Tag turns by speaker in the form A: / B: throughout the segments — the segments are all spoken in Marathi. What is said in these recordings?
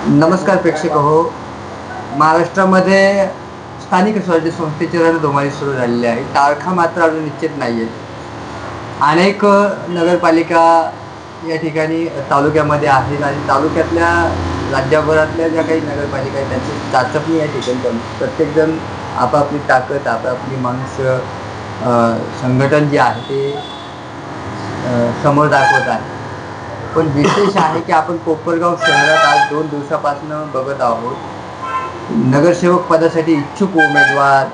A: नमस्कार प्रेक्षक हो. महाराष्ट्रामध्ये स्थानिक स्वराज्य संस्थेचे रणधुमाळी सुरू झालेली आहे. तारखा मात्र अजून निश्चित नाही आहेत अनेक नगरपालिका या ठिकाणी तालुक्यामध्ये आहेत आणि तालुक्यातल्या राज्यभरातल्या ज्या काही नगरपालिका आहेत त्यांची चाचपणी या ठिकाणी करून प्रत्येकजण आपापली ताकद आपापली माणसं संघटन जे आहे ते समोर दाखवत आहे पण विशेष आहे की आपण कोपरगाव शहरात आज दोन दिवसापासून बघत आहोत. नगरसेवक पदासाठी इच्छुक उमेदवार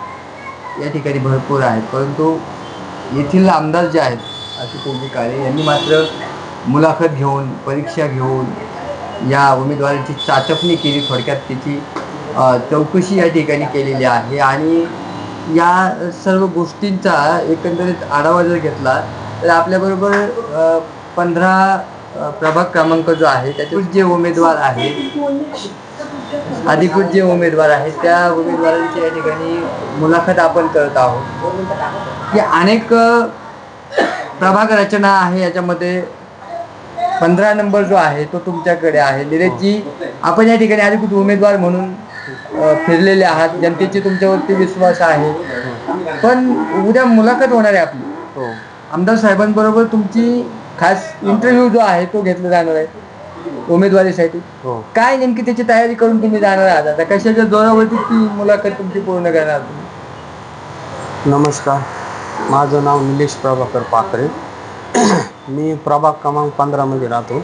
A: या ठिकाणी भरपूर आहेत. परंतु येथील आमदार जे आहेत आशुतोषजी काळे यांनी मात्र मुलाखत घेऊन परीक्षा घेऊन या उमेदवारांची चाचपणी केली. थोडक्यात त्याची चौकशी या ठिकाणी केलेली आहे. आणि या सर्व गोष्टींचा एकंदरीत आढावा जर घेतला तर आपल्याबरोबर पंधरा प्रभाग क्रमांक जो आहे त्याच्यात जे उमेदवार आहेत अधिकृत जे उमेदवार आहेत त्या उमेदवारांची या ठिकाणी मुलाखत आपण करत आहोत. की अनेक प्रभाग रचना आहे याच्यामध्ये पंधरा नंबर जो आहे तो तुमच्याकडे आहे. निलेशजी आपण या ठिकाणी अधिकृत उमेदवार म्हणून फिरलेले आहात. जनतेची तुमच्यावरती विश्वास आहे. पण उद्या मुलाखत होणार आहे आपली.
B: हो.
A: आमदार साहेबांबरोबर तुमची खास इंटरव्ह्यू जो आहे तो घेतला जाणार आहे उमेदवारीसाठी.
B: हो.
A: काय नेमकी त्याची तयारी करून तुम्ही जाणार आहात? आता कशाच्या जोरावरती ती मुलाखत तुमची पूर्ण करणार? तुम्ही
B: नमस्कार. माझं नाव निलेश प्रभाकर पाखरे. मी प्रभाग क्रमांक पंधरामध्ये राहतो.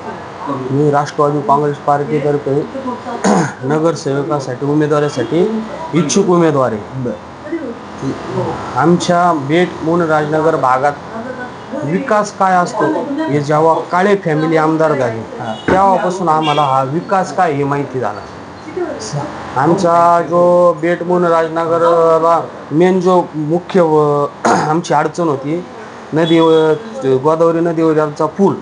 B: मी राष्ट्रवादी काँग्रेस पार्टीतर्फे नगरसेवकासाठी उमेदवारीसाठी इच्छुक उमेदवार आहे. आमच्या बेट मून राजनगर भागात विकास काय असतो हे जेव्हा काळे फॅमिली आमदार झाले तेव्हापासून आम्हाला हा विकास काय हे माहिती झाला. आमचा जो बेटमून राजनगरला मेन जो मुख्य आमची अडचण होती नदी गोदावरी नदीवरचा पूल.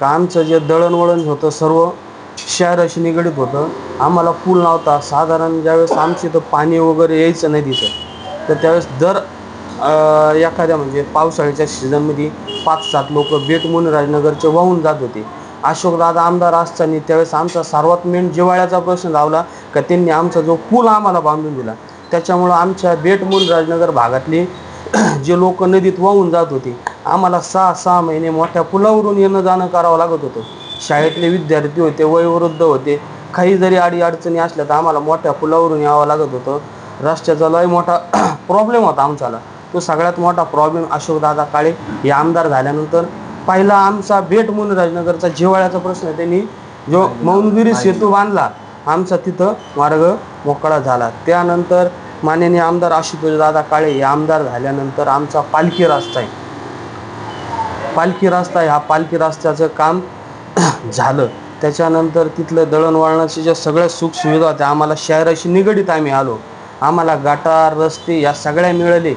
B: का आमचं जे दळणवळण होतं सर्व शहराशी निगडीत होतं. आम्हाला पूल नव्हता. साधारण ज्यावेळेस आमची इथं पाणी वगैरे यायचं नदीचं तर त्यावेळेस दर एखाद्या म्हणजे पावसाळ्याच्या सीझनमध्ये पाच सात लोक बेटमून राजनगरचे वाहून जात होते. अशोकदादा आमदार असताना त्यावेळेस आमचा सर्वात मेन जिवाळ्याचा प्रश्न लावला का त्यांनी आमचा जो पूल आम्हाला बांधून दिला. त्याच्यामुळं आमच्या बेटमूल राजनगर भागातले जे लोक नदीत वाहून जात होते आम्हाला सहा सहा महिने मोठ्या पुलावरून येणं जाणं करावं लागत होतं. शाळेतले विद्यार्थी होते वयोवृद्ध होते काही जरी अडी अडचणी असल्या तर आम्हाला मोठ्या पुलावरून यावं लागत होतं. रस्त्याचा लय मोठा प्रॉब्लेम होता आमच्याला. तो सगळ्यात मोठा प्रॉब्लेम अशोकदादा काळे हे आमदार झाल्यानंतर पहिला आमचा बेट म्हणून राजनगरचा जिव्हाळ्याचा प्रश्न त्यांनी जो मौनगिरी सेतू बांधला आमचा तिथं मार्ग मोकळा झाला. त्यानंतर माननीय आमदार आशुतोष दादा काळे हे आमदार झाल्यानंतर आमचा पालखी रस्ता आहे. पालखी रस्ता ह्या हा पालखी रस्त्याचं काम झालं. त्याच्यानंतर तिथलं दळणवळणाचे ज्या सगळ्या सुखसुविधा होत्या आम्हाला शहराशी निगडीत आम्ही आलो. आम्हाला गटार रस्ते या सगळ्या मिळाले.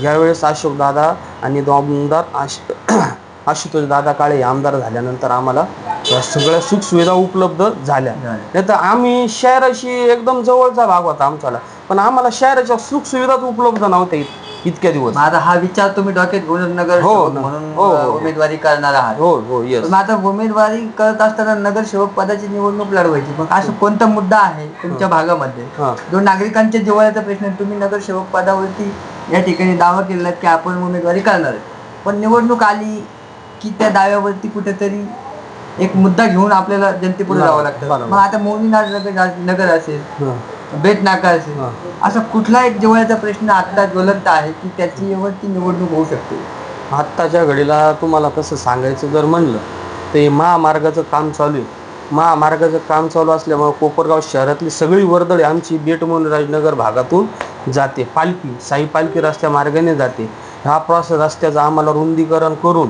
B: ज्यावेळेस अशोक दादा आणि दो आमदार आश आशुतोष दादा काळे हे आमदार झाल्यानंतर आम्हाला सगळ्या सुखसुविधा उपलब्ध झाल्या. नाही तर आम्ही शहराशी एकदम जवळचा भाग होता आमच्याला. पण आम्हाला शहराच्या सुखसुविधाच उपलब्ध नव्हत्या इत- इतक्या दिवस.
A: आता हा विचार तुम्ही डोक्यात घेऊन नगर
B: हो, न-
A: म्हणून
B: हो, हो.
A: उमेदवारी करणार आहात.
B: हो हो येस
A: आता उमेदवारी करत असताना नगरसेवक पदाची निवडणूक लढवायची. मग असं कोणता मुद्दा आहे तुमच्या भागामध्ये?
B: हां.
A: जो नागरिकांच्या जिव्हाळ्याचा प्रश्न आहे, तुम्ही नगरसेवक पदावरती या ठिकाणी दावा केलेला की आपण उमेदवारी करणार आहे. पण निवडणूक आली की त्या दाव्यावरती कुठेतरी एक मुद्दा घेऊन आपल्याला जनतेपुढे जावं लागतं. मग आता मोनी नगर नगर असेल बेट नाका असेल. असा कुठला एक जिव्हाळ्याचा प्रश्न आता ज्वलंत आहे की त्याच्यावरती निवडणूक होऊ शकते?
B: आत्ताच्या घडीला तुम्हाला तसं सांगायचं जर म्हणलं तर हे महामार्गाचं काम चालू आहे. महामार्गाचं काम चालू असल्यामुळं कोपरगाव शहरातली सगळी वर्दळ आमची बेटमोन राजनगर भागातून जाते. पालखी साई पालखी रस्त्या मार्गाने जाते. हा प्रॉस रस्त्याचं आम्हाला रुंदीकरण करून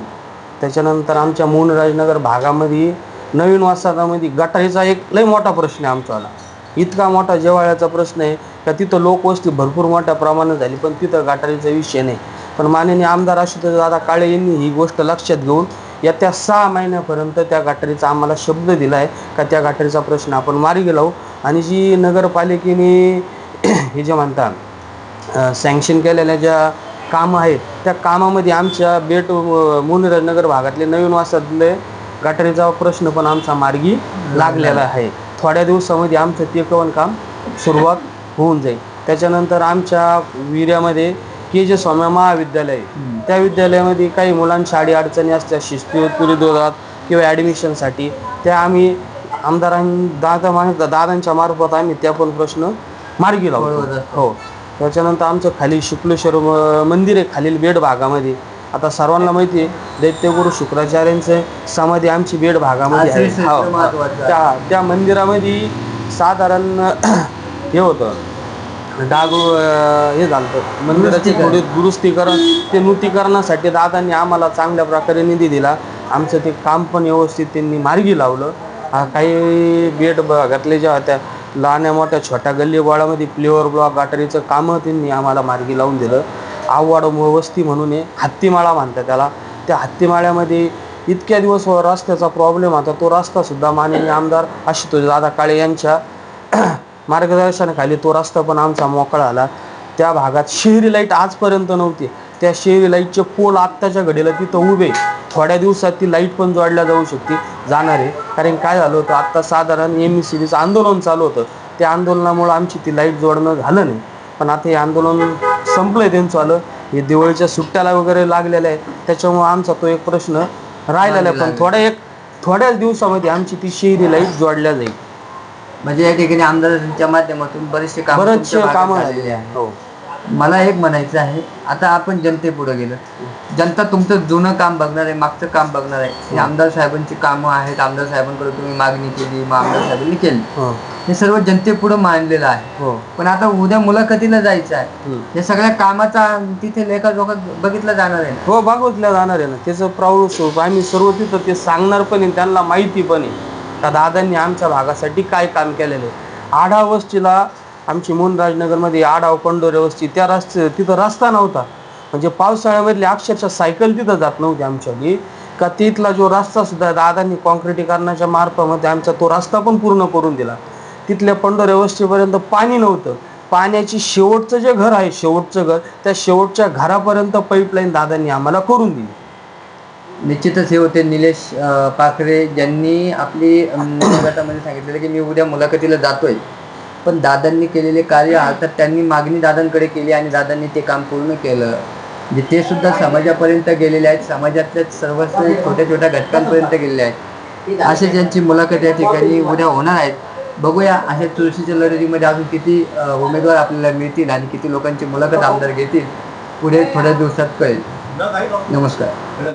B: त्याच्यानंतर आमच्या मोनराजनगर भागामध्ये नवीन वसाहतामध्ये गटारीचा एक लई मोठा प्रश्न आहे आमचावाला इतका मोठा जेवाळ्याचा प्रश्न आहे का तिथं लोकवस्ती भरपूर मोठ्या प्रमाणात झाली पण तिथं गटारीचा विषय नाही. पण माननीय आमदार आशुतोष दादा काळे यांनी ही गोष्ट लक्षात घेऊन येत्या सहा महिन्यापर्यंत त्या गटारीचा आम्हाला शब्द दिला आहे का त्या गटारीचा प्रश्न आपण मार्गी लावू. आणि जी नगरपालिकेने हे जे म्हणतात सँक्शन केलेल्या ज्या कामं आहेत त्या कामामध्ये आमच्या बेट मुनिराजनगर भागातले नवीन वासातले गटारीचा प्रश्न पण आमचा मार्गी लागलेला आहे थोड्या दिवसामध्ये आमचं ते कवन काम सुरुवात होऊन जाईल त्याच्यानंतर आमच्या विर्यामध्ये के जे स्वामी महाविद्यालय. त्या विद्यालयामध्ये काही मुलांच्या अडी अडचणी असतात शिस्ती विरोधात किंवा ॲडमिशनसाठी त्या आम्ही आमदारां दादा दादांच्या मार्फत आम्ही त्या पण प्रश्न मार्गी लावतो. हो त्याच्यानंतर आमचं खाली शुक्लेश्वर मंदिर आहे खालील बेड भागामध्ये आता सर्वांना माहिती आहे दैत्यगुरु शुक्राचार्यांचं समाधी आमची बेड भागामध्ये आहे हो,
A: महत्त्वाचं आहे.
B: त्या त्या मंदिरामध्ये साधारण हे होतं डाग हे झालं. मंदिराची. थोडी दुरुस्तीकरण ते नूतीकरणासाठी दादांनी आम्हाला चांगल्या प्रकारे निधी दिला आमचं ते काम पण व्यवस्थित त्यांनी मार्गी लावलं हा, काही बेड भागातले ज्या होत्या लहान मोठ्या छोट्या गल्लीबाळामध्ये प्लेवर ब्लॉक गाठरीचं कामं त्यांनी आम्हाला मार्गी लावून दिलं. आव्हाड वस्ती म्हणून आहे हत्तीमाळा म्हणतात त्याला. त्या हत्तीमाळ्यामध्ये इतक्या दिवस रस्त्याचा प्रॉब्लेम होता तो रस्तासुद्धा माननीय आमदार आशुतोष दादा काळे यांच्या मार्गदर्शनाखाली तो रस्ता पण आमचा मोकळा आला त्या भागात शहरी लाइट आजपर्यंत नव्हती. त्या शहरी लाईटचे पोल आत्ताच्या घडीला तिथं उभे. थोड्या दिवसात ती लाइट पण जोडल्या जाऊ शकते. जाणार आहे. कारण काय झालं होतं? आत्ता साधारण एम ई सी बीचं आंदोलन चालू होतं. त्या आंदोलनामुळं आमची ती लाइट जोडणं झालं नाही. पण आता हे आंदोलन संपलंय त्यांचं आलं. हे दिवाळीच्या सुट्ट्याला वगैरे लागलेलं आहे. त्याच्यामुळं आमचा तो एक प्रश्न राहिलेला आहे. पण थोड्या एक थोड्याच दिवसामध्ये आमची ती शहरी लाइट जोडल्या जाईल.
A: म्हणजे या ठिकाणी आमदारांच्या माध्यमातून बरेचसे काम
B: बरेचसे कामं झालेली
A: आहे
B: आहे हो.
A: मला एक म्हणायचं आहे आता आपण जनतेपुढे गेलो. जनता तुमचं जुनं काम बघणार आहे मागचं काम बघणार आहे. हे आमदार साहेबांची कामं आहेत आमदार साहेबांकडे तुम्ही मागणी केली मग आमदार साहेबांनी केली.
B: हो.
A: हे सर्व जनतेपुढे मांडलेलं आहे.
B: हो.
A: पण आता उद्या मुलाखतीला जायचं आहे. या सगळ्या कामाचा तिथे लेखाजोखा बघितला जाणार आहे
B: हो भागवतल्या जाणार आहे ना. त्याचं प्राऊड स्वरूप आम्ही सर्व तिथं ते सांगणार पण आहे त्यांना माहिती पण आहे. का दादांनी आमच्या भागासाठी काय काम केलेलं आहे? आढाव वस्तीला आमची मोहन राजनगरमध्ये आडाव पंडोरे वस्ती त्या रस्ते तिथं रस्ता नव्हता. म्हणजे पावसाळ्यामधली अक्षरशः सायकल तिथं जात नव्हती आमच्याली का तिथला जो रस्ता सुद्धा दादांनी कॉन्क्रिटीकरणाच्या मार्फामध्ये आमचा तो रस्ता पण पूर्ण करून दिला. तिथल्या पंडोरे वस्तीपर्यंत पाणी नव्हतं. पाण्याची शेवटचं जे घर आहे शेवटचं घर त्या शेवटच्या घरापर्यंत पाईपलाईन दादांनी आम्हाला करून दिली.
A: निश्चितच हे होते निलेश पाखरे ज्यांनी आपली गटामध्ये सांगितलेलं की मी उद्या मुलाखतीला जातोय. पण दादांनी केलेले कार्य तर त्यांनी मागणी दादांकडे केली आणि दादांनी ते काम पूर्ण केलं. म्हणजे ते सुद्धा समाजापर्यंत गेलेले आहेत. समाजातल्या सर्व छोट्या छोट्या घटकांपर्यंत गेलेले आहेत. असे ज्यांची मुलाखत या ठिकाणी उद्या होणार आहेत. बघूया अशा तुळशीच्या लढतीमध्ये अजून किती उमेदवार आपल्याला मिळतील आणि किती लोकांची मुलाखत आमदार घेतील पुढे थोड्या दिवसात कळेल. नमस्कार.